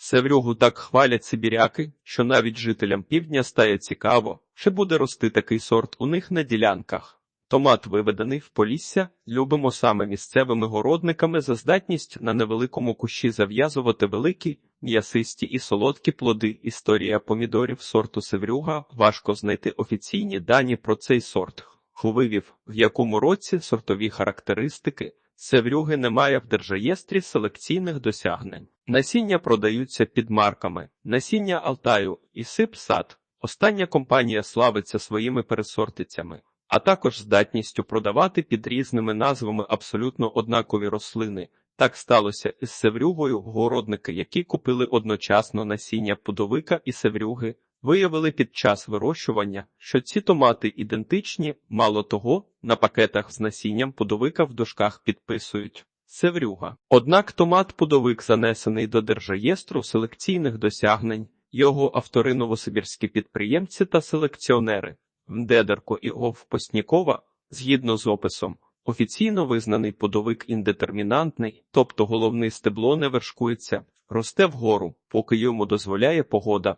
Севрюгу так хвалять сибіряки, що навіть жителям півдня стає цікаво, чи буде рости такий сорт у них на ділянках. Томат виведений в Полісся, любимо саме місцевими городниками за здатність на невеликому кущі зав'язувати великі, м'ясисті і солодкі плоди. Історія помідорів сорту Севрюга важко знайти офіційні дані про цей сорт. Ху вивів, в якому році сортові характеристики Севрюги немає в держаєстрі селекційних досягнень. Насіння продаються під марками насіння Алтаю і Сипсад. Остання компанія славиться своїми пересортицями, а також здатністю продавати під різними назвами абсолютно однакові рослини. Так сталося із севрюгою. Городники, які купили одночасно насіння пудовика і севрюги, виявили під час вирощування, що ці томати ідентичні, мало того, на пакетах з насінням пудовика в дошках підписують севрюга. Однак томат-пудовик занесений до держаєстру селекційних досягнень, його автори новосибірські підприємці та селекціонери Мдедерко і Ов Постнікова, згідно з описом, офіційно визнаний подовик індетермінантний, тобто головний стебло не вершкується, росте вгору, поки йому дозволяє погода.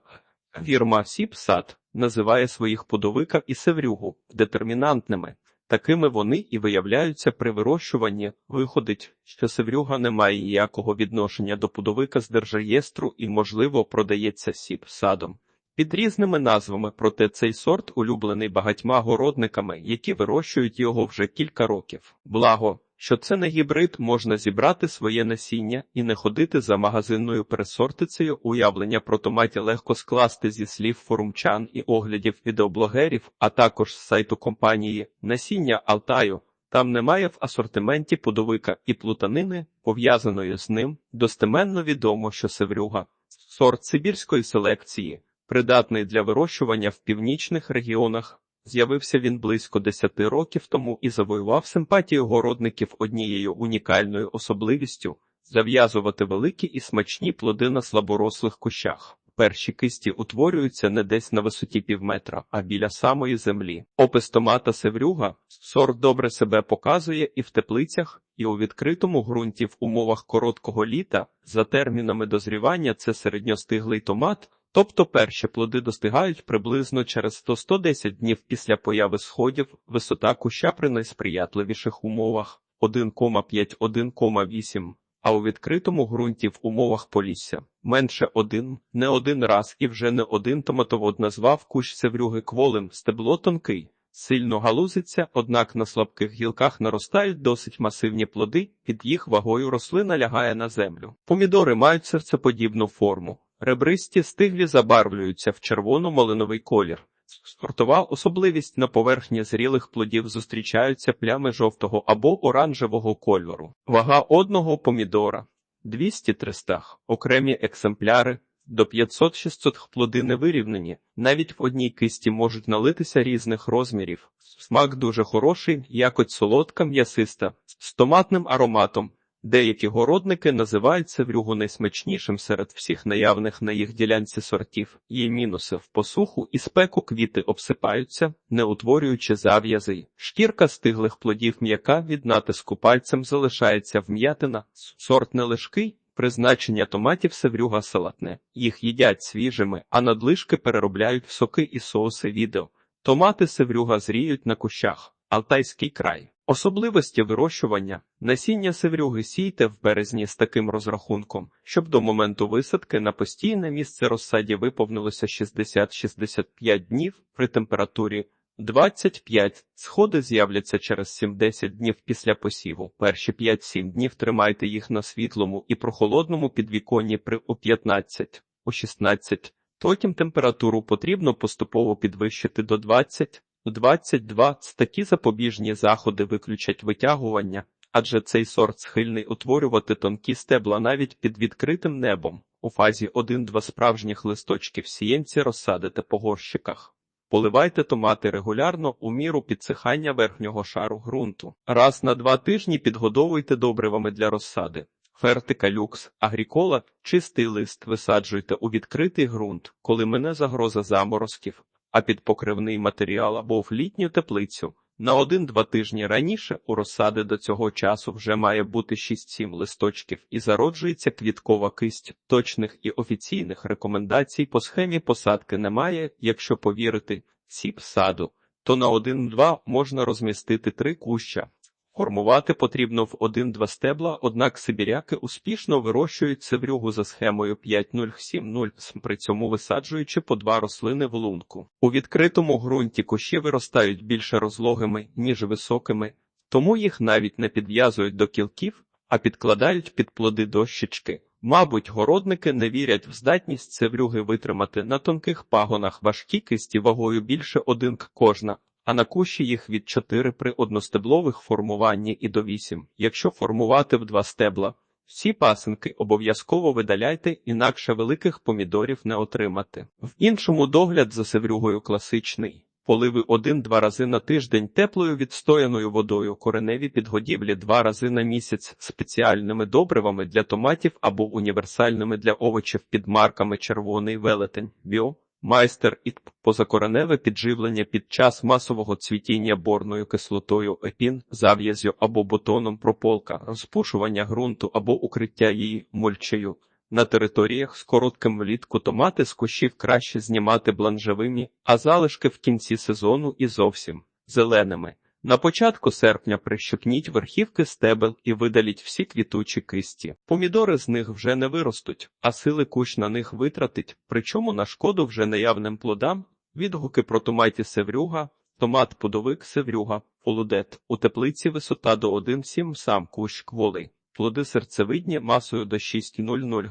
Фірма Сіпсад називає своїх подовика і севрюгу детермінантними. Такими вони і виявляються при вирощуванні. Виходить, що севрюга не має ніякого відношення до пудовика з держаєстру і, можливо, продається сіпсадом. Під різними назвами, проте цей сорт улюблений багатьма городниками, які вирощують його вже кілька років. Благо, що це не гібрид, можна зібрати своє насіння і не ходити за магазинною пересортицею. Уявлення про томаті легко скласти зі слів форумчан і оглядів відеоблогерів, а також з сайту компанії Насіння Алтаю. Там немає в асортименті подовика і плутанини, пов'язаної з ним. Достеменно відомо, що севрюга сорт сибірської селекції придатний для вирощування в північних регіонах. З'явився він близько 10 років тому і завоював симпатію городників однією унікальною особливістю зав'язувати великі і смачні плоди на слаборослих кущах. Перші кисті утворюються не десь на висоті півметра, а біля самої землі. Опис томата севрюга сорт добре себе показує і в теплицях, і у відкритому ґрунті в умовах короткого літа. За термінами дозрівання це середньостиглий томат. Тобто перші плоди достигають приблизно через 100-110 днів після появи сходів, висота куща при найсприятливіших умовах 1,5-1,8, а у відкритому ґрунті в умовах полісся менше один, не один раз і вже не один томатовод назвав кущ севрюги кволим, стебло тонкий. Сильно галузиться, однак на слабких гілках наростають досить масивні плоди, під їх вагою рослина лягає на землю. Помідори мають серцеподібну форму. Ребристі стиглі забарвлюються в червоно-малиновий колір. Сортова особливість на поверхні зрілих плодів зустрічаються плями жовтого або оранжевого кольору. Вага одного помідора 200-300, окремі екземпляри до 500-600 плоди не вирівнені. Навіть в одній кисті можуть налитися різних розмірів. Смак дуже хороший, якось солодка, м'ясиста, з томатним ароматом. Деякі городники називають севрюгу найсмачнішим серед всіх наявних на їх ділянці сортів. Є мінуси в посуху і спеку квіти обсипаються, не утворюючи зав'язи. Шкірка стиглих плодів м'яка від натиску пальцем залишається вм'ятина. Сорт нележкий, призначення томатів севрюга салатне. Їх їдять свіжими, а надлишки переробляють в соки і соуси відео. Томати севрюга зріють на кущах. Алтайський край. Особливості вирощування насіння севрюги сійте в березні з таким розрахунком, щоб до моменту висадки на постійне місце розсаді виповнилося 60-65 днів при температурі 25. Сходи з'являться через 7-10 днів після посіву. Перші 5-7 днів тримайте їх на світлому і прохолодному підвіконні при у 15, у 16. Потім температуру потрібно поступово підвищити до 20. 22 такі запобіжні заходи виключать витягування, адже цей сорт схильний утворювати тонкі стебла навіть під відкритим небом. У фазі 1-2 справжніх листочків сієнці розсадите по горщиках. Поливайте томати регулярно у міру підсихання верхнього шару ґрунту. Раз на два тижні підгодовуйте добривами для розсади. Фертика люкс, агрікола, чистий лист висаджуйте у відкритий ґрунт, коли мине загроза заморозків, а під покривний матеріал або в літню теплицю. На один-два тижні раніше у розсади до цього часу вже має бути 6-7 листочків і зароджується квіткова кисть. Точних і офіційних рекомендацій по схемі посадки немає, якщо повірити сіп саду, то на один-два можна розмістити три куща. Формувати потрібно в один-два стебла, однак сибіряки успішно вирощують севрюгу за схемою 5-0-7-0, при цьому висаджуючи по два рослини в лунку. У відкритому ґрунті кущі виростають більше розлогими, ніж високими, тому їх навіть не підв'язують до кілків, а підкладають під плоди дощечки. Мабуть, городники не вірять в здатність севрюги витримати на тонких пагонах важкі кисті вагою більше один кожна, а на кущі їх від 4 при одностеблових формуванні і до 8. Якщо формувати в два стебла, всі пасинки обов'язково видаляйте, інакше великих помідорів не отримати. В іншому догляд за севрюгою класичний. Поливи один-два рази на тиждень теплою відстояною водою, кореневі підгодівлі два рази на місяць спеціальними добривами для томатів або універсальними для овочів під марками червоний велетень, біо, майстер і позакореневе підживлення під час масового цвітіння борною кислотою епін, зав'язю або бутоном прополка, розпушування ґрунту або укриття її мульчею. На територіях з коротким влітку томати з кущів краще знімати бланжевими, а залишки в кінці сезону і зовсім зеленими. На початку серпня прищепніть верхівки стебел і видаліть всі квітучі кисті. Помідори з них вже не виростуть, а сили кущ на них витратить, причому на шкоду вже наявним плодам. Відгуки про томаті севрюга, томат подовик севрюга, полудет, у теплиці висота до 1,7 сам кущ кволий. Плоди серцевидні масою до 6,00.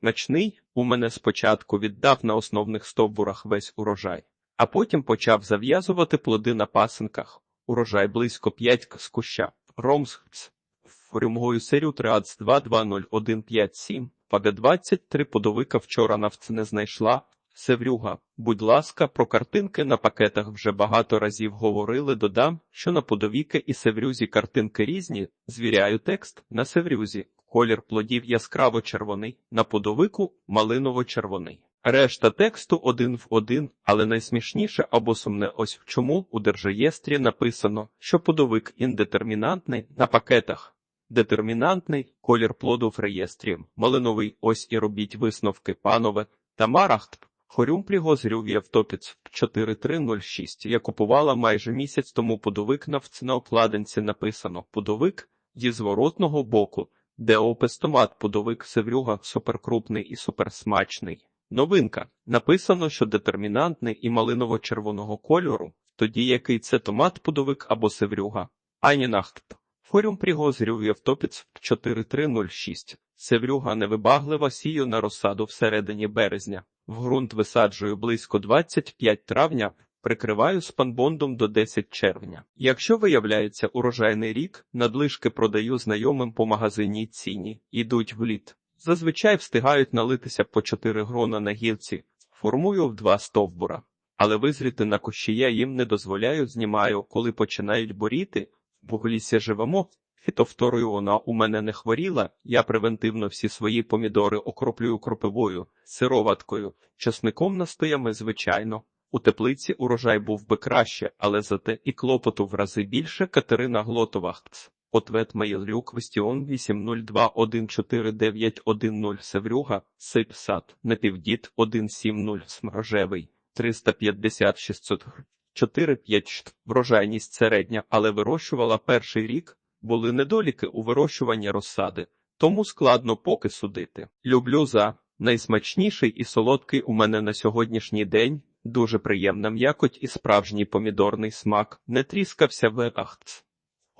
Значний у мене спочатку віддав на основних стовбурах весь урожай, а потім почав зав'язувати плоди на пасинках. Урожай близько 5 з куща. Ромсхц. Форюмгою серію 3 220 Паде 23 подовика вчора навц не знайшла. Севрюга, будь ласка, про картинки на пакетах вже багато разів говорили. Додам, що на подовіки і севрюзі картинки різні. Звіряю текст на севрюзі. Колір плодів яскраво червоний, на подовику малиново-червоний. Решта тексту один в один, але найсмішніше або сумне ось в чому у держреєстрі написано, що подовик індетермінантний на пакетах. Детермінантний колір плоду в реєстрі, малиновий ось і робіть висновки, панове, Тамарахт. Хорюмпліго з Рюв'я в Топіц 4306. Я купувала майже місяць тому подовик на обкладинці написано подовик зі зворотного боку, де опис томат подовик севрюга суперкрупний і суперсмачний. Новинка. Написано, що детермінантний і малиново-червоного кольору, тоді який це томат подовик або севрюга. Айнінахт. Форум пригоз Рюв'я в Топіц 4306. Севрюга невибаглива сію на розсаду всередині березня. В ґрунт висаджую близько 25 травня, прикриваю спанбондом до 10 червня. Якщо виявляється урожайний рік, надлишки продаю знайомим по магазині ціні, ідуть в літ. Зазвичай встигають налитися по 4 грона на гілці, формую в два стовбура. Але визріти на кущі я їм не дозволяю, знімаю, коли починають боріти, бо в лісі живемо, Фітофторою вона у мене не хворіла, я превентивно всі свої помідори окроплюю кропивою, сироваткою, часником настоями, звичайно. У теплиці урожай був би краще, але зате і клопоту в рази більше Катерина Глотова. Ответ Мейлрюк Вестіон 802149910 Севрюга, Сипсад, Напівдіт 170 Смрожевий, 350 600 4-5 Врожайність середня, але вирощувала перший рік, були недоліки у вирощуванні розсади, тому складно поки судити. Люблю за найсмачніший і солодкий у мене на сьогоднішній день. Дуже приємна м'якоть і справжній помідорний смак, не тріскався в ахц.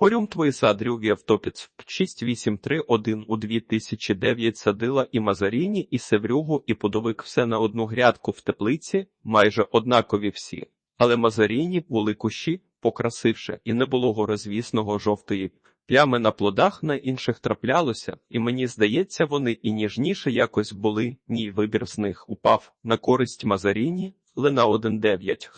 Хорюм твої садрю В'явтопіц 6831 у 2009 садила і Мазаріні, і Севрюгу, і подовик все на одну грядку в теплиці, майже однакові всі. Але Мазаріні були кущі, покрасивше, і не було горозвісного жовтої плями на плодах на інших траплялося, і мені здається, вони і ніжніше якось були, ні вибір з них упав на користь Мазаріні, лина 1.9.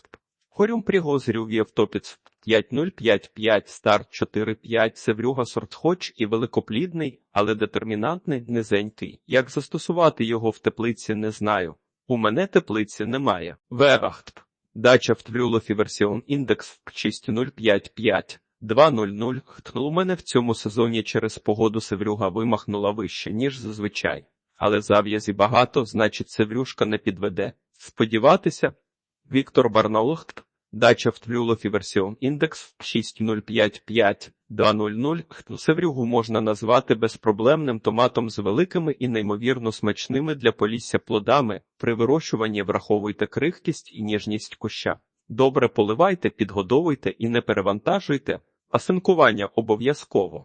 Хорюм пригозрів Євтопіц 5055, старт 45, Севрюга сортхоч і великоплідний, але детермінантний, низенький. Як застосувати його в теплиці, не знаю. У мене теплиці немає. Верахт. Дача в версіон індекс 6055. 2.00. Хтнув мене в цьому сезоні через погоду Севрюга вимахнула вище, ніж зазвичай. Але зав'язі багато, значить Севрюшка не підведе. Сподіватися. Віктор Барнаухт. Дача в Тлюлофі версіон індекс 6055. 2.00. Севрюгу можна назвати безпроблемним томатом з великими і неймовірно смачними для полісся плодами. При вирощуванні враховуйте крихкість і ніжність куща. Добре поливайте, підгодовуйте і не перевантажуйте. Асинкування обов'язково.